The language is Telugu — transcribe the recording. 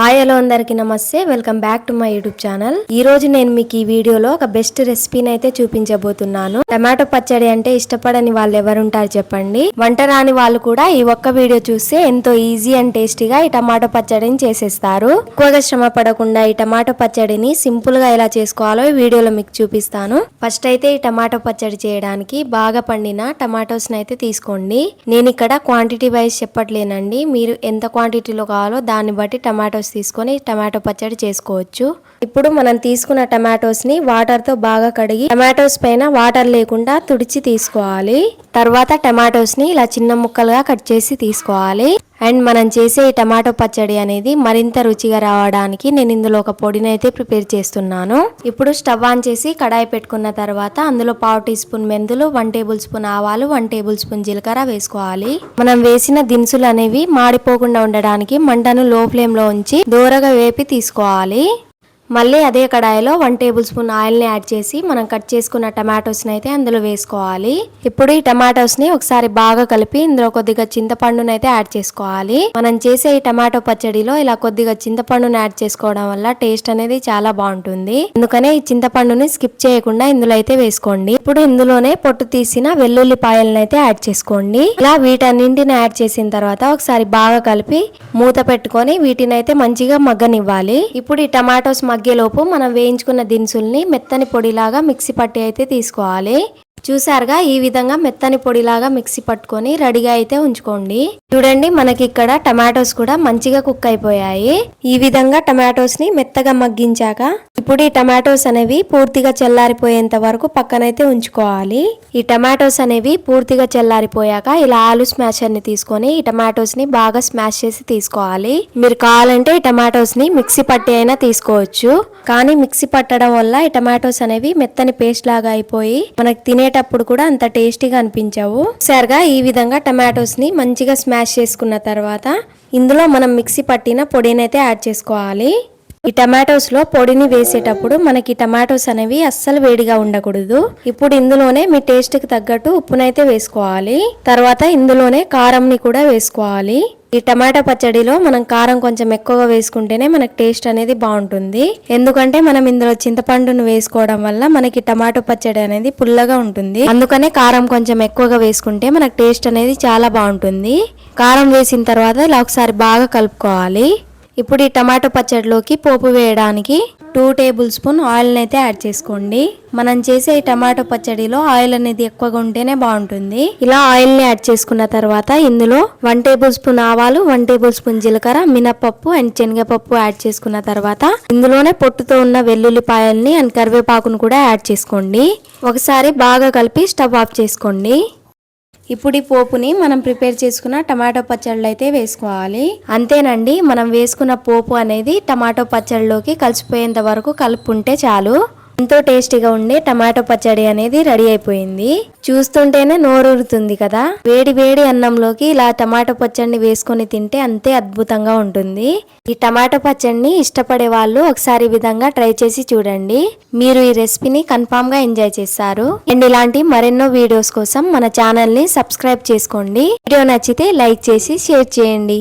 హాయ్ హలో అందరికీ నమస్తే. Welcome back to my YouTube channel. ఈ రోజు నేను మీకు ఈ వీడియోలో ఒక బెస్ట్ రెసిపీని అయితే చూపించబోతున్నాను. టమాటో పచ్చడి అంటే ఇష్టపడని వాళ్ళు ఎవరుంటారు చెప్పండి. వంట రాని వాళ్ళు కూడా ఈ ఒక్క వీడియో చూస్తే ఎంతో ఈజీ అండ్ టేస్టీగా ఈ టమాటో పచ్చడిని చేసేస్తారు. ఎక్కువగా శ్రమ పడకుండా ఈ టమాటో పచ్చడిని సింపుల్గా ఎలా చేసుకోవాలో ఈ వీడియోలో మీకు చూపిస్తాను. ఫస్ట్ అయితే ఈ టమాటో పచ్చడి చేయడానికి బాగా పండిన టమాటోస్ అయితే తీసుకోండి. నేను ఇక్కడ క్వాంటిటీ వైజ్ చెప్పట్లేనండి. మీరు ఎంత క్వాంటిటీలో కావాలో దాన్ని బట్టి టమాటో టమాటోస్ తీసుకొని టమాటో పచ్చడి చేసుకోవచ్చు. ఇప్పుడు మనం తీసుకున్న టమాటోస్ని వాటర్తో బాగా కడిగి టమాటోస్ పైన వాటర్ లేకుండా తుడిచి తీసుకోవాలి. తర్వాత టమాటోస్ని ఇలా చిన్న ముక్కలుగా కట్ చేసి తీసుకోవాలి. అండ్ మనం చేసే ఈ టమాటో పచ్చడి అనేది మరింత రుచిగా రావడానికి నేను ఇందులో ఒక పొడిని అయితే ప్రిపేర్ చేస్తున్నాను. ఇప్పుడు స్టవ్ ఆన్ చేసి కడాయి పెట్టుకున్న తర్వాత అందులో పావు టీ స్పూన్ మెంతులు వన్ టేబుల్ స్పూన్ ఆవాలు వన్ టేబుల్ స్పూన్ జీలకర్ర వేసుకోవాలి. మనం వేసిన దినుసులు అనేవి మాడిపోకుండా ఉండడానికి మంటను లో ఫ్లేమ్లో ఉంచి దూరగా వేపి తీసుకోవాలి. మళ్ళీ అదే కడాయిలో వన్ టేబుల్ స్పూన్ ఆయిల్ని యాడ్ చేసి మనం కట్ చేసుకున్న టమాటోస్ని అయితే అందులో వేసుకోవాలి. ఇప్పుడు ఈ టమాటోస్ని ఒకసారి బాగా కలిపి ఇందులో కొద్దిగా చింతపండును అయితే యాడ్ చేసుకోవాలి. మనం చేసే ఈ టమాటో పచ్చడిలో ఇలా కొద్దిగా చింతపండుని యాడ్ చేసుకోవడం వల్ల టేస్ట్ అనేది చాలా బాగుంటుంది. అందుకనే ఈ చింతపండుని స్కిప్ చేయకుండా ఇందులో అయితే వేసుకోండి. ఇప్పుడు ఇందులోనే పొట్టు తీసిన వెల్లుల్లిపాయలను అయితే యాడ్ చేసుకోండి. ఇలా వీటన్నింటిని యాడ్ చేసిన తర్వాత ఒకసారి బాగా కలిపి మూత పెట్టుకొని వీటిని అయితే మంచిగా మగ్గనివ్వాలి. ఇప్పుడు ఈ టమాటోస్ మగ్గేలోపు మనం వేయించుకున్న దినుసుల్ని మెత్తని పొడిలాగా మిక్సీ పట్టి అయితే తీసుకోవాలి. చూసారుగా? ఈ విధంగా మెత్తని పొడిలాగా మిక్సీ పట్టుకొని రెడీగా అయితే ఉంచుకోండి. చూడండి మనకి ఇక్కడ టమాటోస్ కూడా మంచిగా కుక్ అయిపోయాయి. ఈ విధంగా టమాటోస్ని మెత్తగా మగ్గించాక ఇప్పుడు ఈ టమాటోస్ అనేవి పూర్తిగా చల్లారిపోయేంత వరకు పక్కనైతే ఉంచుకోవాలి. ఈ టమాటోస్ అనేవి పూర్తిగా చల్లారిపోయాక ఇలా ఆలు స్మాషర్ని తీసుకొని ఈ టమాటోస్ని బాగా స్మాష్ చేసి తీసుకోవాలి. మీరు కావాలంటే ఈ టమాటోస్ని మిక్సీ పట్టి అయినా తీసుకోవచ్చు. కానీ మిక్సీ పట్టడం వల్ల ఈ టమాటోస్ అనేవి మెత్తని పేస్ట్ లాగా అయిపోయి మనకి తినేటప్పుడు కూడా అంత టేస్టీగా అనిపించవు. సరిగా ఈ విధంగా టమాటోస్ని మంచిగా స్మాష్ చేసుకున్న తర్వాత ఇందులో మనం మిక్సీ పట్టిన పొడినైతే యాడ్ చేసుకోవాలి. ఈ టమాటోస్లో పొడిని వేసేటప్పుడు మనకి టమాటోస్ అనేవి అస్సలు వేడిగా ఉండకూడదు. ఇప్పుడు ఇందులోనే మీ టేస్ట్కి తగ్గట్టు ఉప్పునైతే వేసుకోవాలి. తర్వాత ఇందులోనే కారంని కూడా వేసుకోవాలి. ఈ టమాటా పచ్చడిలో మనం కారం కొంచెం ఎక్కువగా వేసుకుంటేనే మనకు టేస్ట్ అనేది బాగుంటుంది. ఎందుకంటే మనం ఇందులో చింతపండును వేసుకోవడం వల్ల మనకి టమాటో పచ్చడి అనేది పుల్లగా ఉంటుంది. అందుకనే కారం కొంచెం ఎక్కువగా వేసుకుంటే మనకు టేస్ట్ అనేది చాలా బాగుంటుంది. కారం వేసిన తర్వాత ఇలా ఒకసారి బాగా కలుపుకోవాలి. ఇప్పుడు ఈ టమాటో పచ్చడిలోకి పోపు వేయడానికి టూ టేబుల్ స్పూన్ ఆయిల్ని అయితే యాడ్ చేసుకోండి. మనం చేసే ఈ టమాటో పచ్చడిలో ఆయిల్ అనేది ఎక్కువగా ఉంటేనే బాగుంటుంది. ఇలా ఆయిల్ని యాడ్ చేసుకున్న తర్వాత ఇందులో వన్ టేబుల్ స్పూన్ ఆవాలు వన్ టేబుల్ స్పూన్ జీలకర్ర మినపప్పు అండ్ శనగపప్పు యాడ్ చేసుకున్న తర్వాత ఇందులోనే పొట్టుతో ఉన్న వెల్లుల్లిపాయల్ని అండ్ కరివేపాకును కూడా యాడ్ చేసుకోండి. ఒకసారి బాగా కలిపి స్టవ్ ఆఫ్ చేసుకోండి. ఇప్పుడు ఈ పోపుని మనం ప్రిపేర్ చేసుకున్న టమాటో పచ్చళ్ళు అయితే వేసుకోవాలి. అంతేనండి మనం వేసుకున్న పోపు అనేది టమాటో పచ్చళ్ళలోకి కలిసిపోయేంత వరకు కలుపుకుంటే చాలు. ఎంతో టేస్టీగా ఉండే టమాటో పచ్చడి అనేది రెడీ అయిపోయింది. చూస్తుంటేనే నోరూరుతుంది కదా. వేడి వేడి అన్నంలోకి ఇలా టమాటో పచ్చడిని వేసుకొని తింటే అంతే అద్భుతంగా ఉంటుంది. ఈ టమాటో పచ్చడిని ఇష్టపడే వాళ్ళు ఒకసారి ఈ విధంగా ట్రై చేసి చూడండి. మీరు ఈ రెసిపీని కన్ఫామ్గా ఎంజాయ్ చేస్తారు. అండ్ ఇలాంటి మరెన్నో వీడియోస్ కోసం మన ఛానల్ని సబ్స్క్రైబ్ చేసుకోండి. వీడియో నచ్చితే లైక్ చేసి షేర్ చేయండి.